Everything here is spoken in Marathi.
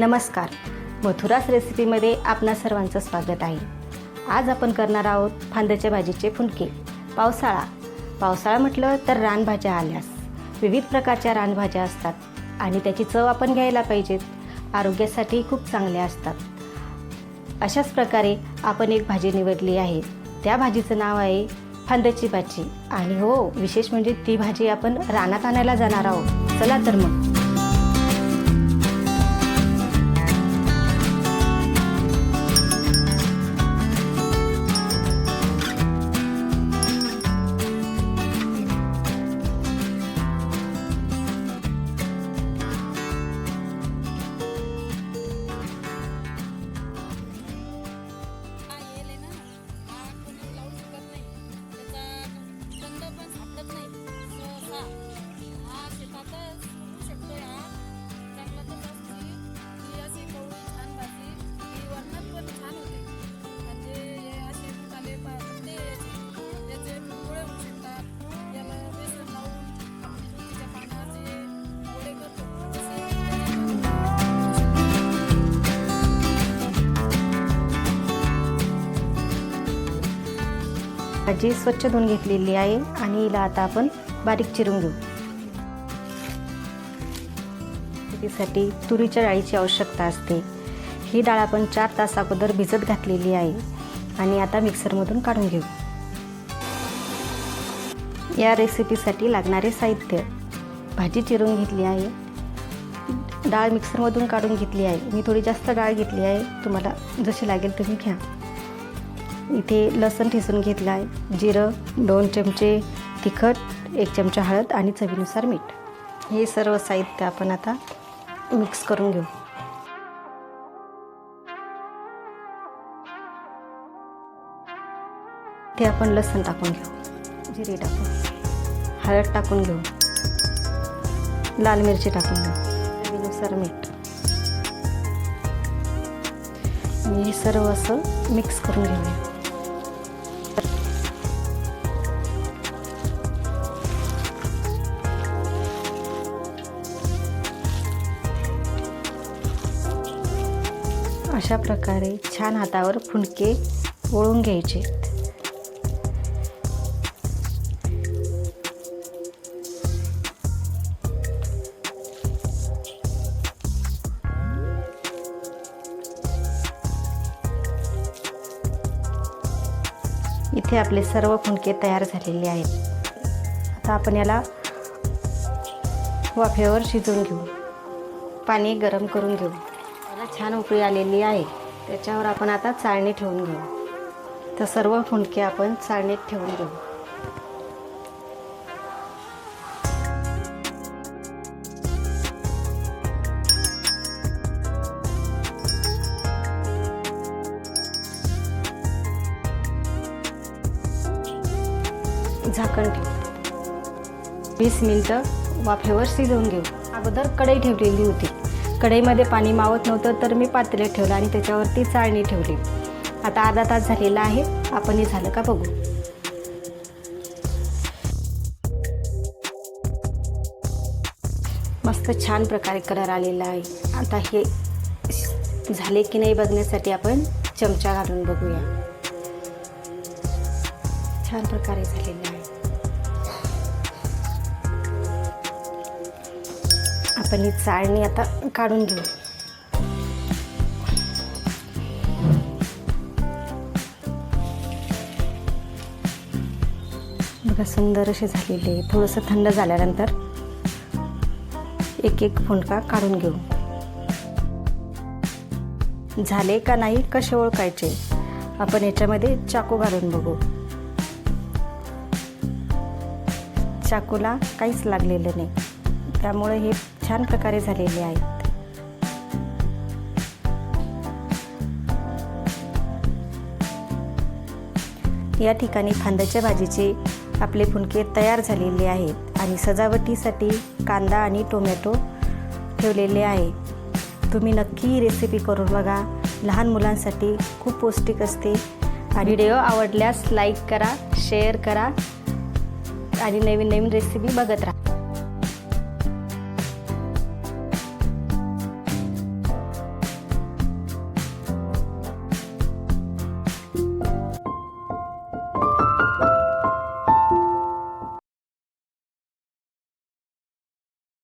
नमस्कार. मथुरास रेसिपीमध्ये आपणा सर्वांचं स्वागत आहे. आज आपण करणार आहोत फांद्याच्या भाजीचे फुनके पावसाळा. पावसाळा म्हटलं तर रानभाज्या आल्यास. विविध प्रकारच्या रानभाज्या असतात आणि त्याची चव आपण घ्यायला पाहिजेत. आरोग्यासाठी खूप चांगल्या असतात. अशाच प्रकारे आपण एक भाजी निवडली आहे. त्या भाजीचं नाव आहे फांद्याची भाजी. आणि हो विशेष म्हणजे ती भाजी आपण रानात आणायला जाणार आहोत. चला तर मग. भाजी स्वच्छ धुवून घेतलेली आहे आणि हिला आता आपण बारीक चिरून घेऊ. शेतीसाठी तुरीच्या डाळीची आवश्यकता असते. ही डाळ आपण चार तास अगोदर भिजत घातलेली आहे आणि आता मिक्सरमधून काढून घेऊ. या रेसिपीसाठी लागणारे साहित्य. भाजी चिरून घेतली आहे. डाळ मिक्सरमधून काढून घेतली आहे. मी थोडी जास्त डाळ घेतली आहे. तुम्हाला जशी लागेल तुम्ही घ्या. इथे लसण ठेसून घेतलं आहे. जिरं दोन चमचे तिखट एक चमचा हळद आणि चवीनुसार मीठ. हे सर्व साहित्य आपण आता मिक्स करून घेऊ. ते आपण लसण टाकून घेऊ. जिरे टाकून. हळद टाकून घेऊ. लाल मिरची टाकून घेऊ. चवीनुसार मीठ. हे सर्व असं मिक्स करून घेऊया. अशा प्रकारे छान हातावर फुणके वळून घ्यायचे. इथे आपले सर्व फुणके तयार झालेले आहेत. आता आपण याला वाफेवर शिजवून घेऊ. पाणी गरम करून घेऊ. छान उकळी आलेली आहे. त्याच्यावर आपण आता चाळणी ठेवून घेऊ. तर सर्व फुंडके आपण चाळणीत ठेवून घेऊ. झाकण ठेवू. वीस मिनटं वाफेवर शिजवून घेऊ. अगोदर कढई ठेवलेली होती. कढईमध्ये पाणी मावत नव्हतं तर मी पातेले ठेवलं आणि त्याच्यावरती चाळणी ठेवली. आता अर्धा तास झालेला आहे. आपण हे झालं का बघू? मस्त छान प्रकारे कलर आलेला आहे. आता हे झाले की नाही बघण्यासाठी आपण चमचा घालून बघूया. छान प्रकारे झालेला आहे. आपण ही चाळणी आता काढून घेऊ. बघा सुंदर असे झालेले. आहे थोडंसं थंड झाल्यानंतर एक एक फुंडका काढून घेऊ. झाले का नाही कसे ओळखायचे? आपण याच्यामध्ये चाकू घालून बघू. चाकूला काहीच लागलेलं नाही. त्यामुळे हे छान प्रकारे झालेले आहेत. या ठिकाणी फांद्याच्या भाजीचे आपले फुनके तयार झालेले आहेत आणि सजावटीसाठी कांदा आणि टोमॅटो ठेवलेले आहे. तुम्ही नक्की ही रेसिपी करून बघा. लहान मुलांसाठी खूप पौष्टिक असते. आणि व्हिडिओ आवडल्यास लाईक करा शेअर करा आणि नवीन नवीन रेसिपी बघत राहा.